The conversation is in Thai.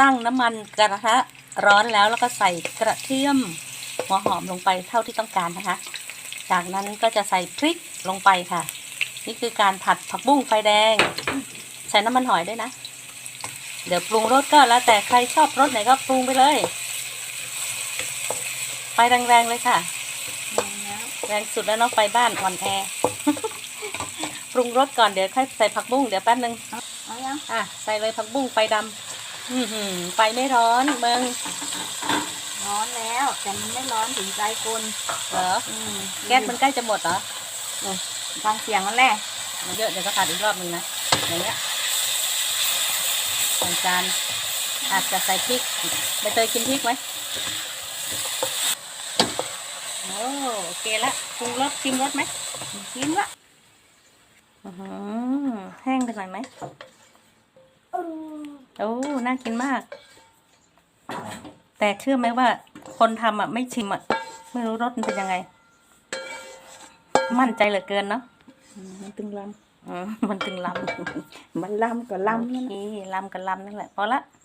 ตั้งน้ำมันกระทะร้อนแล้วแล้วก็ใส่กระเทียมหัวหอมลงไปเท่าที่ต้องการนะคะ จากนั้นก็จะใส่พริกลงไปค่ะ นี่คือการผัดผักบุ้งไฟแดง ใส่น้ำมันหอยด้วยนะ เดี๋ยวปรุงรสก็แล้วแต่ใครชอบรสไหนก็ปรุงไปเลยไฟแรงๆเลยค่ะ แรงสุดแล้วเนาะไฟบ้านอ่อนแอ ปรุงรสก่อนเดี๋ยวค่อยใส่ผักบุ้งเดี๋ยวแป๊บนึงเอายังอะใส่เลยผักบุ้งไฟดำอือหือ ไฟไม่ร้อนเมืองร้อนแล้ว แต่มันไม่ร้อนถึงใจคนเหรออืมแก๊สมันใกล้จะหมดเหรอฟังเสียงมันแหละมันเยอะเดี๋ยวก็ผัดอีกรอบหนึงนะอย่างเงี้ยใส่จานอาจจะใส่พริกใบเตยกินพริกไหมโอ้โอเคละปรุงรสชิมรสไหมกินละอื้อหือแห้งไปหน่อยไหม โอ้น่ากินมาก แต่เชื่อไหมว่า คนทำอะไม่ชิมอะไม่รู้รสมันเป็นยังไง มั่นใจเหลือเกินเนาะอืมมันตึงลอืมมันถึงลำำมันลำก็ลำนั่นโอน่ะเคลำกับลำนั่นแหละพอละอ